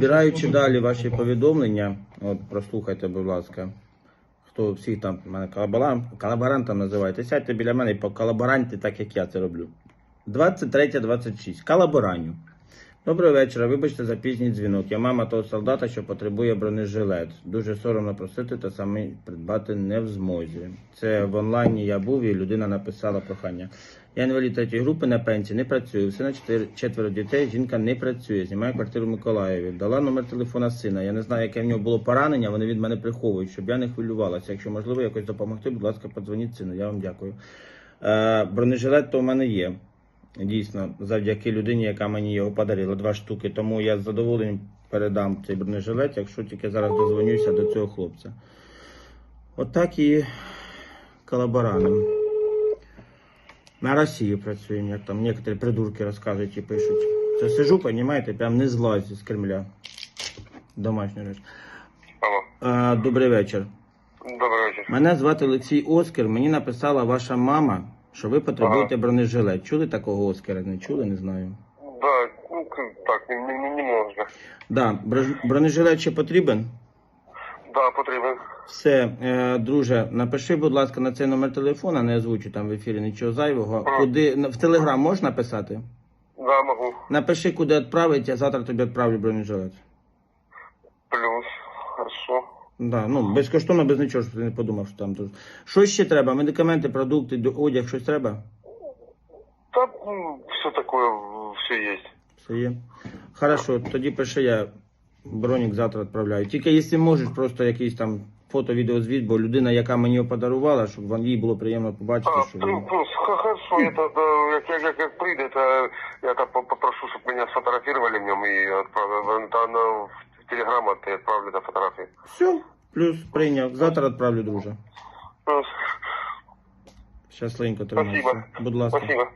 збираючи далі ваші повідомлення, от прослухайте, будь ласка. Хто всіх там мене колаборан, колаборантом називаєте, сядьте біля мене і по колаборанті, так як я це роблю. 23.26. Колабораню. Доброго вечора. Вибачте за пізній дзвінок. Я мама того солдата, що потребує бронежилет. Дуже соромно просити, та саме придбати не в змозі. Це в онлайні я був і людина написала прохання. Я інвалід третьої групи на пенсії, не працюю. Все на четверо дітей. Жінка не працює. Знімає квартиру в Миколаєві. Дала номер телефона сина. Я не знаю, яке в нього було поранення. Вони від мене приховують, щоб я не хвилювалася. Якщо можливо якось допомогти, будь ласка, подзвоніть сину. Я вам дякую. Е, бронежилет то у мене є. Дійсно, завдяки людині, яка мені його подарила, два штуки. Тому я з задоволенням передам цей бронежилет, якщо тільки зараз дозвонюся до цього хлопця. Отак і колабораним. На Росію працюємо, як там некоторі придурки розказують і пишуть. Це сижу, понімаєте, прям не злазю з Кремля. Алло, А, добрий вечір. добрий вечір. Мене звати Олексій Оскар. Мені написала ваша мама, що ви потребуєте бронежилет. Чули такого Оскара? Не чули, не знаю. Да, ну так, не, не, не, можна. Да, бронежилет ще потрібен? Да, потрібен. Все, е, друже, напиши, будь ласка, на цей номер телефона, не озвучу там в ефірі нічого зайвого. Ага. Куди на- в Телеграм можна писати? Да, можу. Напиши, куди відправити, я завтра тобі відправлю бронежилет. Плюс. Хорошо. Да, ну безкоштовно, без нічого, щоб ти не подумав, що там тут. Що ще треба? Медикаменти, продукти, одяг, щось треба? Та м, все такое, все есть. Все є. Хорошо, тоді пиши я бронік завтра відправляю. Тільки якщо можеш, просто якийсь там фото, відеозвіт, бо людина, яка мені його подарувала, щоб вам їй було приємно побачити, А, що х- хорошо, я тогда, як, як, як, як прийде, то я то попрошу, щоб мене сфотографировали в ньому і відправили. Та в телеграм ты отправлю до фотографии. Все, плюс прийняв. Завтра відправлю, друже. Плюс. Щасленько тримайся. Спасибо. Будь ласка. Спасибо.